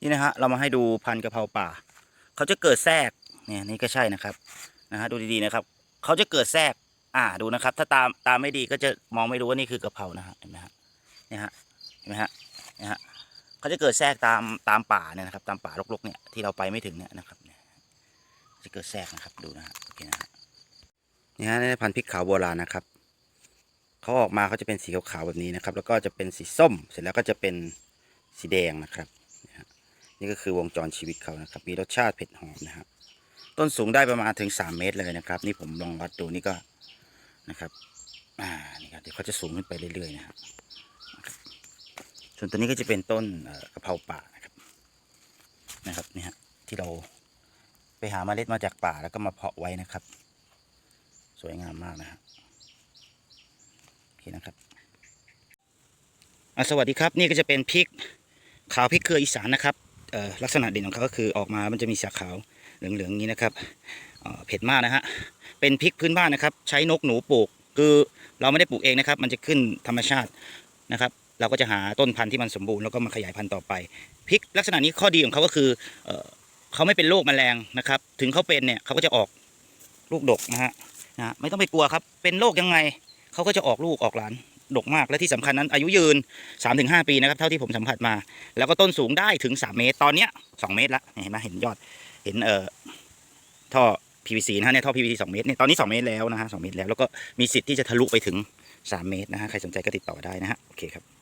นี่นะฮะเรามาให้ดูพันธุ์กะเพราป่า เขาจะเกิดแทรกเนี่ยนี่ก็ใช่นะครับนะฮะดูดีๆนะครับ เขาจะเกิดแทรกอ่าดูนะครับ ถ้าตามตามไม่ดีก็จะมองไม่รู้ว่านี่คือกะเพรานะฮะเห็นไหมฮะเนี่ยฮะเห็นไหมฮะเนี่ยฮะเขาจะเกิดแทรกตามตามป่าเนี่ยนะครับ ตามป่ารกๆเนี่ยที่เราไปไม่ถึงเนี่ยนะครับจะเกิดแทรกนะครับดูนะฮะโอเคนะฮะนี่ฮะนี่พันธุ์พริกขาวโบราณนะครับเขาออกมาเขาจะเป็นสีขาวๆแบบนี้นะครับ แล้วก็จะเป็นสีส้มเสร็จแล้วก็จะเป็นสีแดงนะครับ นี่ก็คือวงจรชีวิตเขานะครับ มีรสชาติเผ็ดหอมนะครับต้นสูงได้ประมาณถึง 3 เมตรเลยนะครับ นี่ผมลองวัดดูนี่ก็นะครับอ่านี่ครับเดี๋ยวเขาจะสูงขึ้นไปเรื่อยๆนะครับส่วนตัวนี้ก็จะเป็นต้นเอ่อกะเพราป่านะครับนะครับนี่ฮะที่เราไปหาเมล็ดมาจากป่าแล้วก็มาเพาะไว้นะครับ สวยงามมากนะฮะโอเคนะครับสวัสดีครับนี่ก็จะเป็นพริกขาวพริกเครืออีสานนะครับ ลักษณะเด่นของเขาก็คือออกมามันจะมีสีขาวเหลืองๆนี้นะครับเเผ็ดมากนะฮะเป็นพริกพื้นบ้านนะครับ ใช้นกหนูปลูกคือเราไม่ได้ปลูกเองนะครับ มันจะขึ้นธรรมชาตินะครับ เราก็จะหาต้นพันธุ์ที่มันสมบูรณ์แล้วก็มาขยายพันธุ์ต่อไปพริกลักษณะนี้ข้อดีของเขาก็คือเอเขาไม่เป็นโรคแมลงนะครับ ถึงเขาเป็นเนี่ยเขาก็จะออกลูกดกนะฮะนะไม่ต้องไปกลัวครับ เป็นโรคยังไงเขาก็จะออกลูกออกหลาน ดกมากและที่สำคัญนั้นอายุยืน 3-5 ปีนะครับเท่าที่ผมสัมผัสมา แล้วก็ต้นสูงได้ถึง 3 เมตร ตอนเนี้ย2เมตรละเห็นไหมเห็นยอดเห็นเอ่อท่อ PVC นะฮะเนี่ยท่อ PVC 2 เมตรเนี่ยตอนนี้ 2 เมตรแล้วนะฮะ2เมตรแล้วแล้วก็มีสิทธิ์ที่จะทะลุไปถึง 3 เมตรนะฮะใครสนใจก็ติดต่อได้นะฮะโอเคครับ